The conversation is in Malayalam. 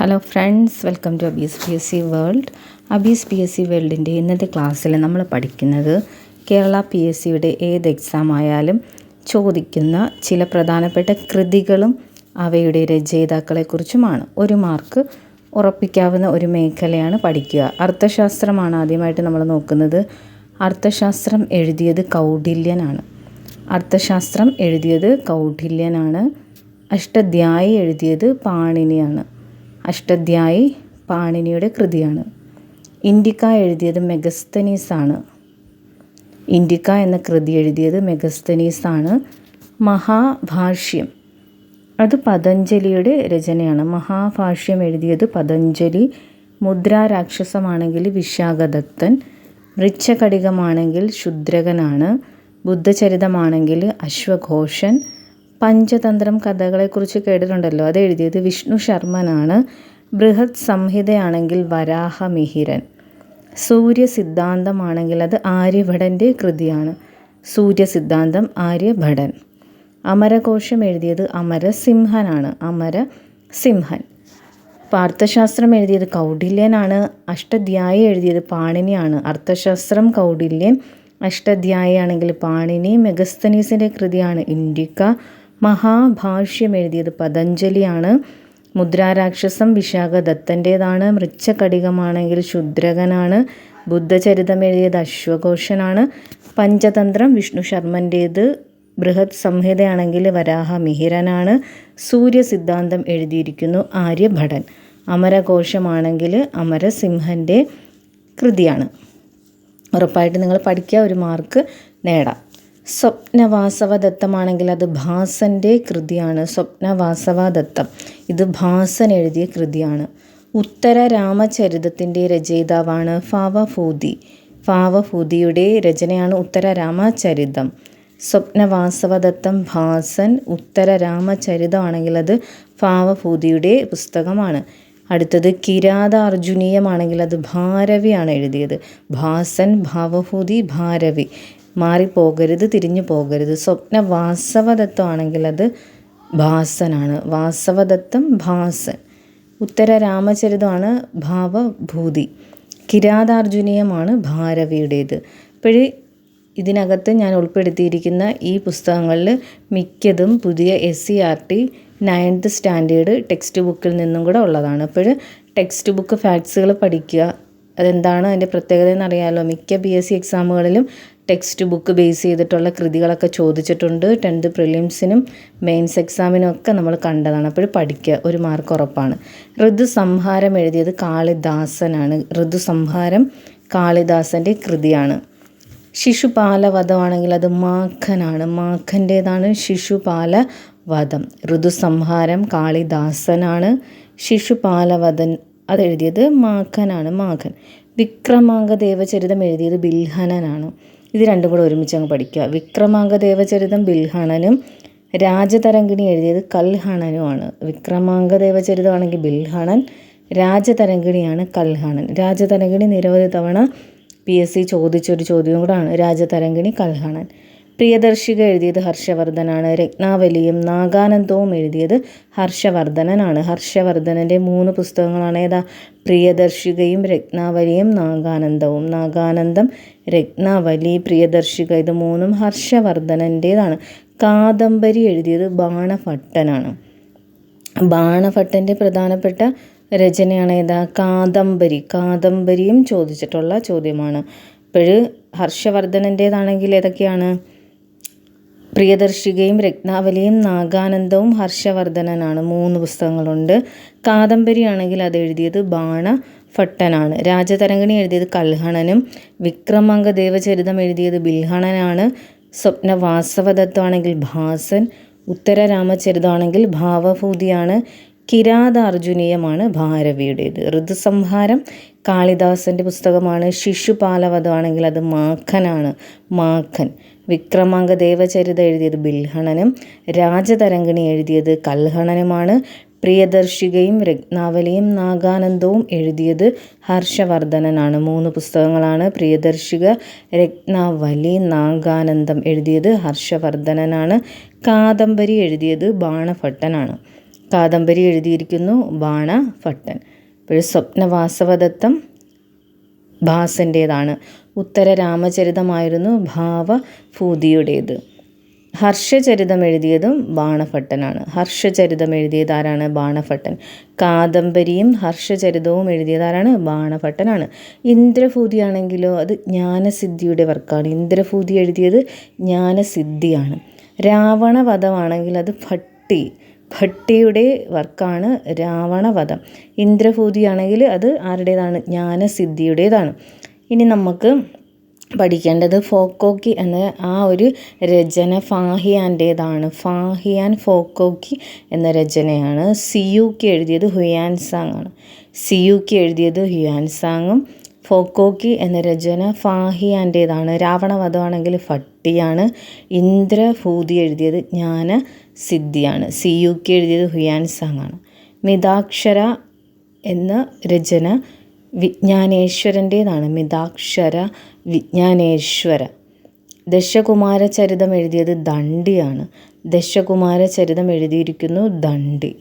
Hello friends welcome to Abees P S C world Abees P S C വേൾഡിന്റെ ഇന്നത്തെ ക്ലാസ്സിൽ നമ്മൾ പഠിക്കുന്നത് കേരള പി എസ് സിയുടെ ഏത് എക്സാം ആയാലും ചോദിക്കുന്ന ചില പ്രധാനപ്പെട്ട കൃതികളും അവയുടെ രചയിതാക്കളെക്കുറിച്ചുമാണ്. ഒരു മാർക്ക് ഉറപ്പിക്കാവുന്ന ഒരു മേഖലയാണ് പഠിക്കുക. അർത്ഥശാസ്ത്രമാണ് ആദ്യമായിട്ട് നമ്മൾ നോക്കുന്നത്. അർത്ഥശാസ്ത്രം എഴുതിയത് കൗടില്യനാണ്. അർത്ഥശാസ്ത്രം എഴുതിയത് കൗടില്യനാണ്. അഷ്ടധ്യായി എഴുതിയത് പാണിനിയാണ്. അഷ്ടധ്യായി പാണിനിയുടെ കൃതിയാണ്. ഇൻഡിക്ക എഴുതിയത് മെഗസ്തനീസാണ്. ഇൻഡിക്ക എന്ന കൃതി എഴുതിയത് മെഗസ്തനീസാണ്. മഹാഭാഷ്യം. അത് പതഞ്ജലിയുടെ രചനയാണ്. മഹാഭാഷ്യം എഴുതിയത് പതഞ്ജലി. മുദ്രാരാക്ഷസമാണെങ്കിൽ വിശാഖദത്തൻ. മൃച്ഛകടികമാണെങ്കിൽ ശുദ്രകനാണ്. ബുദ്ധചരിതമാണെങ്കിൽ അശ്വഘോഷൻ. പഞ്ചതന്ത്രം കഥകളെക്കുറിച്ച് കേട്ടിട്ടുണ്ടല്ലോ. അത് എഴുതിയത് വിഷ്ണു ശർമ്മനാണ്. ബൃഹത് സംഹിതയാണെങ്കിൽ വരാഹമിഹിരൻ. സൂര്യ സൂര്യസിദ്ധാന്തമാണെങ്കിൽ അത് ആര്യഭടന്റെ കൃതിയാണ്. സൂര്യ സിദ്ധാന്തം ആര്യഭടൻ. അമരകോശം എഴുതിയത് അമരസിംഹനാണ്. അമരസിംഹൻ. പാർത്ഥശാസ്ത്രം എഴുതിയത് കൗടില്യനാണ്. അഷ്ടധ്യായി എഴുതിയത് പാണിനിയാണ്. അർത്ഥശാസ്ത്രം കൗടില്യൻ. അഷ്ടധ്യായി ആണെങ്കിൽ പാണിനി. മെഗസ്തനീസിന്റെ കൃതിയാണ് ഇൻഡിക്ക മഹാഭാഷ്യം എഴുതിയത് പതഞ്ജലിയാണ്. മുദ്രാരാക്ഷസം വിശാഖ ദത്തന്റേതാണ് മൃച്ഛകടികമാണെങ്കിൽ ശുദ്രകനാണ്. ബുദ്ധചരിതം എഴുതിയത് അശ്വഘോഷനാണ്. പഞ്ചതന്ത്രം വിഷ്ണു ശർമ്മന്റേത് ബൃഹത് സംഹിതയാണെങ്കിൽ വരാഹ മിഹിരനാണ് സൂര്യസിദ്ധാന്തം എഴുതിയിരിക്കുന്നു ആര്യഭടൻ. അമരകോശമാണെങ്കിൽ അമരസിംഹന്റെ കൃതിയാണ്. ഉറപ്പായിട്ട് നിങ്ങൾ പഠിക്കുക ഒരു മാർക്ക് നേടാം. സ്വപ്നവാസവദത്തമാണെങ്കിൽ അത് ഭാസന്റെ കൃതിയാണ്. സ്വപ്നവാസവദത്തം. ഇത് ഭാസൻ എഴുതിയ കൃതിയാണ്. ഉത്തര രാമചരിതത്തിന്റെ രചയിതാവാണ് ഫാവഭൂതി ഫാവഭൂതിയുടെ രചനയാണ് ഉത്തര രാമചരിതം. സ്വപ്നവാസവദത്തം ഭാസൻ ഉത്തര രാമചരിതമാണെങ്കിൽ അത് ഫാവഭൂതിയുടെ പുസ്തകമാണ്. അടുത്തത് കിരാതാർജുനീയമാണെങ്കിൽ അത് ഭാരവിയാണ് എഴുതിയത്. ഭാസൻ ഭാവഭൂതി ഭാരവി. മാറിപ്പോകരുത് തിരിഞ്ഞു പോകരുത്. സ്വപ്ന വാസവദത്തമാണെങ്കിൽ അത് ഭാസനാണ്. വാസവദത്തം ഭാസൻ. ഉത്തര രാമചരിതമാണ് ഭാവഭൂതി. കിരാതാർജുനീയമാണ് ഭാരവിയുടേത്. ഇപ്പോഴേ ഇതിനകത്ത് ഞാൻ ഉൾപ്പെടുത്തിയിരിക്കുന്ന ഈ പുസ്തകങ്ങളിൽ മിക്കതും പുതിയ S C R T ninth standard text ബുക്കിൽ നിന്നും കൂടെ ഉള്ളതാണ്. അപ്പോൾ ടെക്സ്റ്റ് ബുക്ക് ഫാക്ട്സുകൾ പഠിക്കുക. അതെന്താണ് അതിന്റെ പ്രത്യേകത എന്നറിയാമല്ലോ മിക്ക പി എസ് സി എക്സാമുകളിലും ടെക്സ്റ്റ് ബുക്ക് ബേസ് ചെയ്തിട്ടുള്ള കൃതികളൊക്കെ ചോദിച്ചിട്ടുണ്ട്. ടെൻത്ത് പ്രിലിംസിനും മെയിൻസ് എക്സാമിനും ഒക്കെ നമ്മൾ കണ്ടതാണ്. അപ്പോൾ പഠിക്കുക. ഒരു മാർക്ക് ഉറപ്പാണ്. ഋതുസംഹാരം എഴുതിയത് കാളിദാസനാണ്. ഋതുസംഹാരം കാളിദാസന്റെ കൃതിയാണ്. ശിശുപാല ശിശുപാലവധമാണെങ്കിൽ അത് മാഖനാണ് മാഖന്റേതാണ് ശിശുപാലവധം ഋതുസംഹാരം കാളിദാസനാണ്. ശിശുപാലവധൻ അതെഴുതിയത് മാഖനാണ് മാഖൻ. വിക്രമാംഗ ദേവചരിതം എഴുതിയത് ബിൽഹനനാണ് ഇത് രണ്ടും കൂടെ ഒരുമിച്ച് അങ്ങ് പഠിക്കുക. വിക്രമാംഗ ദേവചരിതം ബിൽഹണനും രാജതരംഗിണി എഴുതിയത് കൽഹണനുമാണ്. വിക്രമാംഗ ദേവചരിതമാണെങ്കിൽ ബിൽഹണൻ രാജതരംഗിണിയാണ് കൽഹണൻ. രാജതരംഗിണി നിരവധി തവണ പി എസ് സി ചോദിച്ചൊരു ചോദ്യവും കൂടാണ്. രാജതരംഗിണി കൽഹണൻ. പ്രിയദർശിക എഴുതിയത് ഹർഷവർദ്ധനാണ്. രത്നാവലിയും നാഗാനന്ദവും എഴുതിയത് ഹർഷവർദ്ധനനാണ്. ഹർഷവർദ്ധനന്റെ മൂന്ന് പുസ്തകങ്ങളാണ് ഏതാ? പ്രിയദർശികയും രത്നാവലിയും നാഗാനന്ദവും. നാഗാനന്ദം രത്നാവലി പ്രിയദർശിക ഇത് മൂന്നും ഹർഷവർദ്ധനന്റേതാണ് കാദംബരി എഴുതിയത് ബാണഭട്ടനാണ്. ബാണഭട്ടന്റെ പ്രധാനപ്പെട്ട രചനയാണ് ഏതാ? കാദംബരി. കാദംബരിയും ചോദിച്ചിട്ടുള്ള ചോദ്യമാണ്. ഇപ്പോഴ് ഹർഷവർദ്ധനന്റേതാണെങ്കിൽ ഏതൊക്കെയാണ്? പ്രിയദർശികയും രത്നാവലിയും നാഗാനന്ദവും ഹർഷവർദ്ധനനാണ്. മൂന്ന് പുസ്തകങ്ങളുണ്ട്. കാദംബരി ആണെങ്കിൽ അത് എഴുതിയത് ബാണ ഭട്ടനാണ് രാജതരംഗിണി എഴുതിയത് കൽഹണനും വിക്രമാംഗ ദേവചരിതം എഴുതിയത് ബിൽഹണനാണ്. സ്വപ്ന വാസവദത്താണെങ്കിൽ ഭാസൻ ഉത്തര രാമചരിതമാണെങ്കിൽ ഭാവഭൂതിയാണ്. കിരാതാർജുനീയമാണ് ഭാരവിയുടേത്. ഋതുസംഹാരം കാളിദാസന്റെ പുസ്തകമാണ്. ശിശുപാലവധമാണെങ്കിൽ അത് മാഖനാണ്. മാഖൻ. വിക്രമാംഗ ദേവചരിത എഴുതിയത് ബിൽഹണനും രാജതരംഗിണി എഴുതിയത് കൽഹണനുമാണ്. പ്രിയദർശികയും രത്നാവലിയും നാഗാനന്ദവും എഴുതിയത് ഹർഷവർദ്ധനനാണ്. മൂന്ന് പുസ്തകങ്ങളാണ് പ്രിയദർശിക രത്നാവലി നാഗാനന്ദം എഴുതിയത് ഹർഷവർദ്ധനനാണ്. കാദംബരി എഴുതിയത് ബാണഭട്ടനാണ്. കാദംബരി എഴുതിയിരിക്കുന്നു ബാണഭട്ടൻ. സ്വപ്നവാസവദത്തം ഭാസന്റേതാണ് ഉത്തര രാമചരിതമായിരുന്നു ഭാവഭൂതിയുടേത്. ഹർഷചരിതം എഴുതിയതും ബാണഭട്ടനാണ്. ഹർഷചരിതം എഴുതിയത് ആരാണ് ബാണഭട്ടൻ? കാദംബരിയും ഹർഷചരിതവും എഴുതിയതാരാണ് ബാണഭട്ടനാണ്. ഇന്ദ്രഭൂതിയാണെങ്കിലോ അത് ജ്ഞാനസിദ്ധിയുടെ വർക്കാണ്. ഇന്ദ്രഭൂതി എഴുതിയത് ജ്ഞാനസിദ്ധിയാണ്. രാവണവധമാണെങ്കിൽ അത് ഭട്ടി ഭട്ടിയുടെ വർക്കാണ് രാവണവധം. ഇന്ദ്രഭൂതിയാണെങ്കിൽ അത് ആരുടേതാണ്? ജ്ഞാനസിദ്ധിയുടേതാണ്. ഇനി നമുക്ക് പഠിക്കേണ്ടത് ഫോക്കോക്കി എന്ന ആ ഒരു രചന ഫാഹിയാന്റേതാണ്. ഫാഹിയാൻ ഫോക്കോക്കി എന്ന രചനയാണ്. സിയുക്കി എഴുതിയത് ഹുയാൻസാങ് ആണ് സിയുക്കി എഴുതിയത് ഹുയാൻസാങ്ങും ഫോക്കോക്കി എന്ന രചന ഫാഹിയാന്റേതാണ്. രാവണവധമാണെങ്കിൽ ഫട്ടിയാണ്. ഇന്ദ്രഭൂതി എഴുതിയത് ജ്ഞാന സിദ്ധിയാണ്. സി യു കെ എഴുതിയത് ഹുയാൻസാങ് ആണ് മിതാക്ഷര എന്ന രചന വിജ്ഞാനേശ്വരന്റേതാണ്. മിതാക്ഷര വിജ്ഞാനേശ്വര. ദശകുമാര ചരിതം എഴുതിയത് ദണ്ഡിയാണ്. ദശകുമാര ചരിതം എഴുതിയിരിക്കുന്നു ദണ്ഡി.